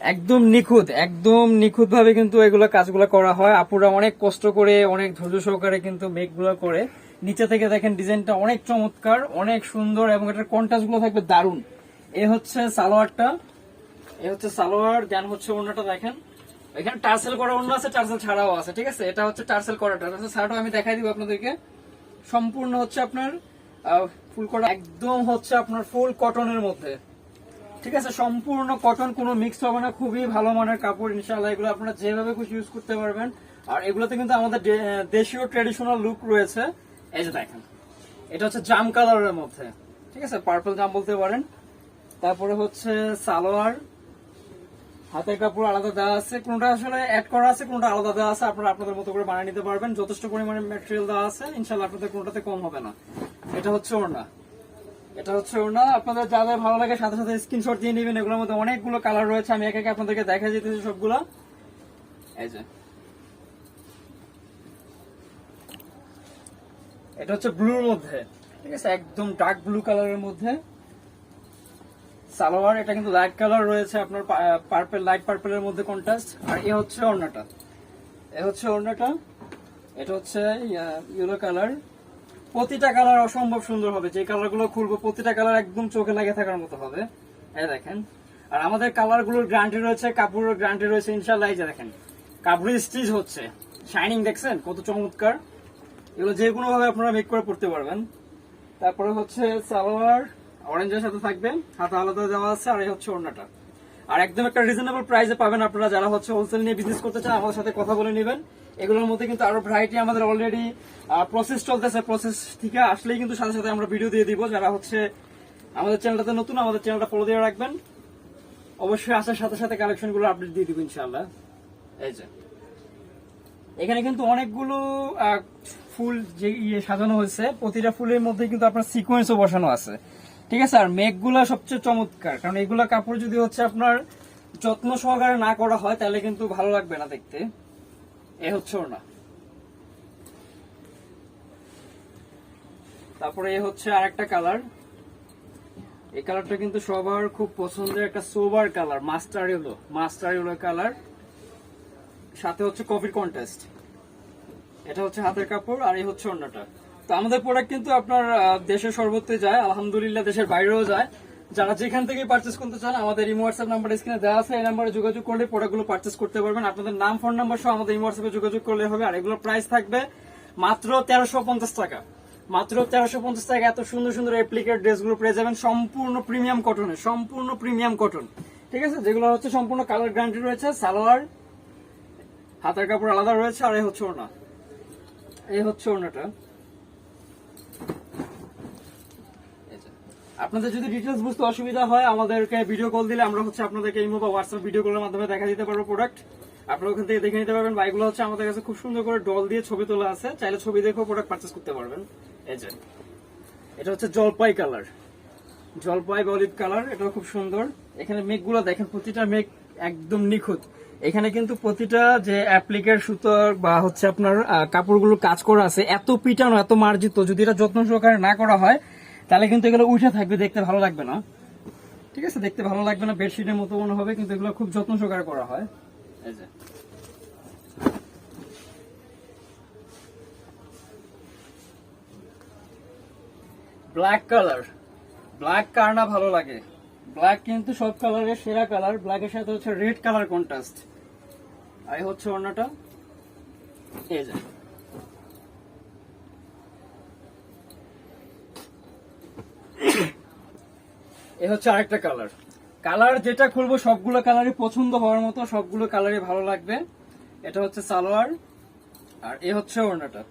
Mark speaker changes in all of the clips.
Speaker 1: একদম নিখুঁত একদম নিখুঁত ভাবে কিন্তু এগুলো কাজগুলো করা হয়। আপুরা অনেক কষ্ট করে, অনেক ধৈর্য সহকারে কিন্তু মেকগুলো করে। নিচে থেকে দেখেন ডিজাইনটা অনেক চমৎকার, অনেক সুন্দর এবং এটার কন্ট্রাস্টগুলো থাকবে দারুণ। এ হচ্ছে সালোয়ারটা। এ হচ্ছে সালোয়ার, দেন হচ্ছে ওড়নাটা দেখেন। এখানে টার্সেল করা ওড়না আছে, টার্সেল ছাড়াও আছে, ঠিক আছে? এটা হচ্ছে টার্সেল করাটা টার্সেল আমি দেখাই দিব আপনাদেরকে। সম্পূর্ণ হচ্ছে আপনার ফুল করা, একদম হচ্ছে আপনার ফুল কটনের মধ্যে। ঠিক আছে? সম্পূর্ণ কটন কোনো মিক্স হবে না। খুবই ভালো মানের কাপড়, ইনশাআল্লাহ। এগুলো আপনারা যেভাবে খুশি ইউজ করতে পারবেন। আর এগুলোতে কিন্তু আমাদের দেশীয় ট্রেডিশনাল লুক রয়েছে। এই যে দেখেন, এটা হচ্ছে জাম কালারের মধ্যে। ঠিক আছে? পার্পল জাম বলতে পারেন। তারপরে হচ্ছে সালোয়ার হাতের কাপড় আলাদা দেওয়া আছে, কোনটা আসলে অ্যাড করা আছে, কোনটা আলাদা দেওয়া আছে, আপনারা আপনাদের মতো করে বানিয়ে নিতে পারবেন। যথেষ্ট পরিমাণে ম্যাটেরিয়াল দেওয়া আছে ইনশাল্লাহ আপনাদের কোনটাতে কম হবে না। এটা হচ্ছে ওড়না। এটা হচ্ছে ওড়না। আপনাদের যাদের ভালো লাগে, সাথে সাথে স্ক্রিনশট দিয়ে নেবেন। এগুলোর মধ্যে অনেকগুলো কালার রয়েছে, আমি একে আপনাদেরকে দেখা যেতেছি সবগুলো। এই যে। এটা হচ্ছে ব্লুর মধ্যে। ঠিক আছে? একদম ডার্ক ব্লু কালারের মধ্যে। সালোয়ার, এটা কিন্তু লাইট কালার রয়েছে আপনার পার্পেল লাইট পার্পেলের মধ্যে কন্ট্রাস্ট আর এ হচ্ছে ওড়নাটা। এ হচ্ছে ওড়নাটা। এটা হচ্ছে ইয়েলো কালার প্রতিটা কালার অসম্ভব সুন্দর হবে। যে কালারগুলো খুলবো, প্রতিটা কালার একদম চোখে লাগে থাকার মতো হবে। এই দেখেন। আর আমাদের কালারগুলোর গ্যারান্টি রয়েছে, কাপড়ের গ্যারান্টি রয়েছে ইনশাল্লাহ এই যে দেখেন কাপড় স্টিচ হচ্ছে। শাইনিং দেখছেন? কত চমৎকার। এগুলো যে কোনো ভাবে আপনারা মেক করে পড়তে পারবেন। তারপরে হচ্ছে সালোয়ার। অরেঞ্জের সাথে থাকবে হাতে আলাদা দেওয়া আছে, আর এই হচ্ছে ওড়নাটা। আর একদম একটা রিজনেবল প্রাইসে পাবেন আপনারা যারা হচ্ছে হোলসেল নিয়ে বিজনেস করতে চান আমাদের সাথে কথা বলে নেবেন। এগুলোর মধ্যে কিন্তু আরও ভ্যারাইটি আমাদের অলরেডি প্রসেস চলতেছে। প্রসেস থেকে আসলেই কিন্তু সাথে সাথে আমরা ভিডিও দিয়ে দিব। যারা হচ্ছে আমাদের চ্যানেলটাতে নতুন, আমাদের চ্যানেলটা ফলো দিয়ে রাখবেন। অবশ্যই আসার সাথে সাথে কালেকশনগুলো আপডেট দিয়ে দিব ইনশাআল্লাহ। এই যে। এখানে কিন্তু অনেকগুলো ফুল যে ইয়ে সাজানো হয়েছে, প্রতিটা ফুলের মধ্যে কিন্তু আপনার সিকোয়েন্সও বসানো আছে। ঠিক আছে, আর মেঘগুলা সবচেয়ে চমৎকার। কারণ এগুলা কাপড় যদি হচ্ছে আপনার যত্ন সহকারে না করা হয়, তাহলে কিন্তু ভালো লাগবে না দেখতে। এ হচ্ছে ওর তারপরে এ হচ্ছে আরেকটা কালার। এই কালারটা কিন্তু সবার খুব পছন্দের একটা sober colour master yellow master yellow colour. সাথে হচ্ছে কফির কন্টেস্ট। এটা হচ্ছে হাতের কাপড় আর এই হচ্ছে অন্যটা তো আমাদের প্রোডাক্ট কিন্তু আপনার দেশের সর্বত্র যায়, আলহামদুলিল্লাহ দেশের বাইরেও যায়। যারা যেখান থেকে পার্চেস করতে চান, আমাদের ইমো হোয়াটসঅ্যাপ নাম্বার স্ক্রিনে দেওয়া আছে, এই নাম্বারে যোগাযোগ করলে প্রোডাক্টগুলো পার্চেস করতে পারবেন। আপনাদের নাম ফোন নাম্বার সহ আমাদের ইমো হোয়াটসঅ্যাপে যোগাযোগ করলে হবে। আর এগুলোর প্রাইস থাকবে মাত্র তেরোশো পঞ্চাশ টাকা। মাত্র তেরোশো পঞ্চাশ টাকা এত সুন্দর সুন্দর অ্যাপ্লিকেট ড্রেসগুলো পেয়ে যাবেন। সম্পূর্ণ প্রিমিয়াম কটনে সম্পূর্ণ প্রিমিয়াম কটন ঠিক আছে? যেগুলো হচ্ছে সম্পূর্ণ কালার গ্যারান্টি রয়েছে, সালোয়ার, হাতের কাপড় আলাদা রয়েছে, আর এই হচ্ছে ওড়না। এই হচ্ছে ওড়নাটা এই যে। আপনাদের যদি ডিটেলস বুঝতে অসুবিধা হয়, আমাদেরকে ভিডিও কল দিলে আমরা হচ্ছে আপনাদেরকে ইমো বা হোয়াটসঅ্যাপ ভিডিও কলের মাধ্যমে দেখা দিতে পারব প্রোডাক্ট আপনারা ওখান থেকে দেখে নিতে পারবেন বা এগুলো হচ্ছে আমাদের কাছে খুব সুন্দর করে ডল দিয়ে ছবি তোলা আছে। চাইলে ছবি দেখেও প্রোডাক্ট পারচেস করতে পারবেন। এই যে, এটা হচ্ছে জলপাই কালার জলপাই বা অলিভ কালার এটাও খুব সুন্দর। এখানে মেঘগুলো দেখেন, প্রতিটা মেঘ একদম নিখুঁত। এখানে কিন্তু প্রতিটা যে অ্যাপ্লিকের সুতোর বা হচ্ছে আপনার কাপড়গুলো কাজ করা আছে, এত পিটানো, এত মার্জিত, যদি এটা যত্ন সহকারে না করা হয় তাহলে কিন্তু এগুলো উঠে থাকবে, দেখতে ভালো লাগবে না। ঠিক আছে? দেখতে ভালো লাগবে না বেডশিটের মতো মনে হবে, কিন্তু এগুলো খুব যত্ন সহকারে করা হয়। এই যে। ব্ল্যাক কালার ব্ল্যাক কার না ভালো লাগে? ব্ল্যাক কিন্তু সব কালারের সেরা কালার ব্ল্যাকের সাথে হচ্ছে রেড কালার কন্ট্রাস্ট আর হচ্ছে অন্যটা। এই যে। এ হচ্ছে আরেকটা কালার কালার যেটা খুলবো সবগুলো কালারই পছন্দ হওয়ার মতো সবগুলো কালারই ভালো লাগবে। এটা হচ্ছে সালোয়ার আর এ হচ্ছে ওড়নাটা।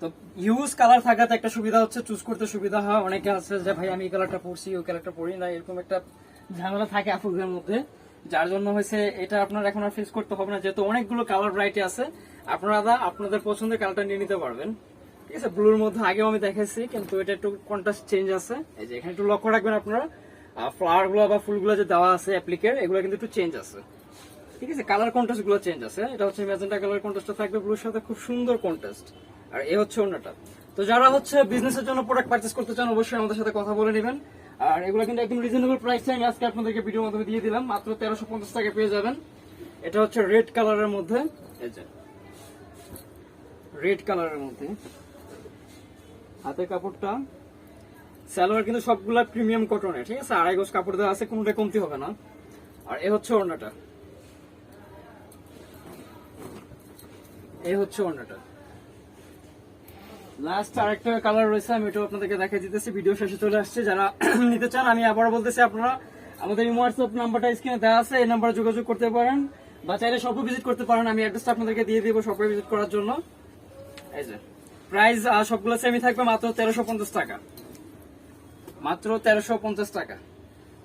Speaker 1: তো ইউজ কালার থাকাতে একটা সুবিধা হচ্ছে চুজ করতে সুবিধা হয়। অনেকে আছে যে, ভাই, আমি এই কালারটা পরছি ওই কালারটা পরি না। এরকম একটা ঝামেলা থাকে আপুদের মধ্যে, যার জন্য হয়েছে এটা আপনার এখন আর ফেস করতে হবে না। যেহেতু অনেকগুলো কালার ভ্যারাইটি আছে, আপনারা আপনাদের পছন্দের কালারটা নিয়ে নিতে পারবেন। ঠিক আছে ব্লুর মধ্যে আগেও আমি দেখেছি কিন্তু এটা একটু কন্ট্রাস্ট চেঞ্জ আছে। এই যে এখানে একটু লক্ষ্য রাখবেন আপনারা ফ্লাওয়ারগুলো বা ফুলগুলো যে দেওয়া আছে অ্যাপ্লিকের এগুলো কিন্তু একটু চেঞ্জ আছে। ঠিক আছে কালার কন্ট্রাস্টগুলো চেঞ্জ আছে। এটা হচ্ছে ম্যাজেন্টা কালার কন্ট্রাস্টটা থাকবে ব্লুর সাথে, খুব সুন্দর কন্ট্রাস্ট আর এ হচ্ছে অন্যটা। তো যারা হচ্ছে বিজনেসের জন্য প্রোডাক্ট পারচেস করতে চান, অবশ্যই আমাদের সাথে কথা বলে নেবেন। আর এগুলো কিন্তু একদম রিজনেবল প্রাইসে আমি আজকে আপনাদেরকে ভিডিওর মাধ্যমে দিয়ে দিলাম। মাত্র তেরোশো পঞ্চাশ টাকা পেয়ে যাবেন। এটা হচ্ছে রেড কালারের মধ্যে, এই যে রেড কালারের মধ্যে। হাতের কাপড়টা। সালোয়ার কিন্তু সবগুলা প্রিমিয়াম কটনের ঠিক আছে? আড়াই গোজ কাপড় দেওয়া আছে কোনোটা কমতি হবে না। আর এ হচ্ছে ওড়নাটা। এই হচ্ছে ওড়নাটা। লাস্ট আরেকটা কালার রয়েছে, আমি এটা আপনাদেরকে দেখাই দিতেছি। ভিডিও শেষে চলে আসছে। যারা নিতে চান, আমি আবার বলতেছি আপনারা, আমাদের হোয়াটসঅ্যাপ নাম্বারটা স্ক্রিনে দেওয়া আছে, এই নাম্বারে যোগাযোগ করতে পারেন। বা চাইলে শপে ভিজিট করতে পারেন। আমি অ্যাড্রেসটা আপনাদেরকে দিয়ে দিব শপে ভিজিট করার জন্য। এই যে। প্রাইস সবগুলো সেমি থাকবে মাত্র তেরোশো পঞ্চাশ টাকা। মাত্র তেরোশো পঞ্চাশ টাকা।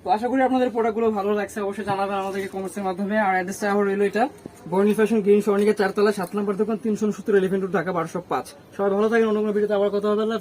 Speaker 1: তো আশা করি আপনাদের প্রোডাক্টগুলো ভালো লাগছে, অবশ্যই জানাবেন আমাদেরকে কমেন্টসের মাধ্যমে। আর অ্যাড্রেসটা রইল এটা বর্ণি ফ্যাশন গ্রিন সর্ণিকা চারতলা, সাত নম্বর দোকান, তিনশো সত্তর এলিভেন্ট ঢাকা বারোশো পাঁচ। সবাই ভালো থাকেন, অন্য কোনো ভিডিওতে আবার কথা হবে। আল্লাহ